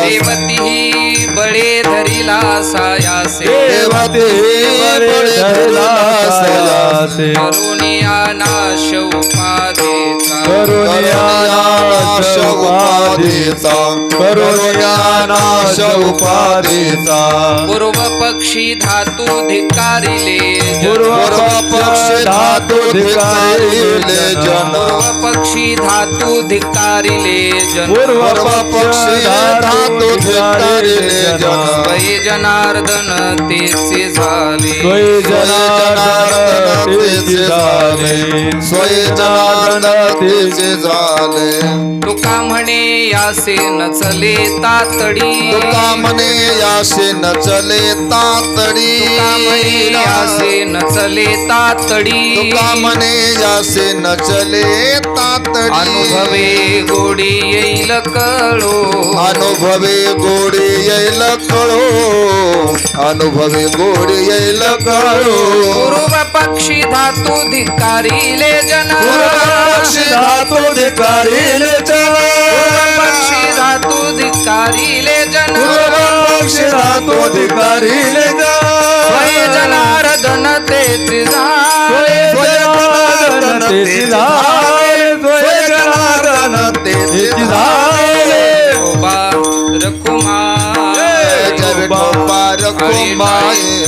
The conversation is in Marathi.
देवती बळे धरिला सायासे देवते बळे धरला सयासे करुणिया नाश उपादेचा करुण्यानाश उपाधीचा. करुण्यानाश उपाधीचा. पूर्व पक्षी धातू धिकारिले पूर्व पक्ष धातू धिकारिले जन धातू धिकारिले जन पूर्व पक्ष धातू धिकारिले जन। वै जनार्दन तेचे झाले स्वय जनार्दन तेचे झाले. स्वय जनार्दन तेचे झाले. तुका म्हणे यासे नचले तातडी. तुका म्हणे यासे न चले तातडी यासे नचले तातडी. तुका म्हणे यासे न चले तातडी. अनुभवे गोडी येईल कळो. अनुभवे गोडी येईल कळो. अनुभवे गोडी येईल कळो. पूर्व पक्षी धातू धिकारिले जन. पक्षी धातू धिकारिले पूर्व पक्षी धातू धिकारिले जन. पक्षी धातू धिकारिले स्वय जनार्दन गोबा रखुमाई पार कुमाई विढोबा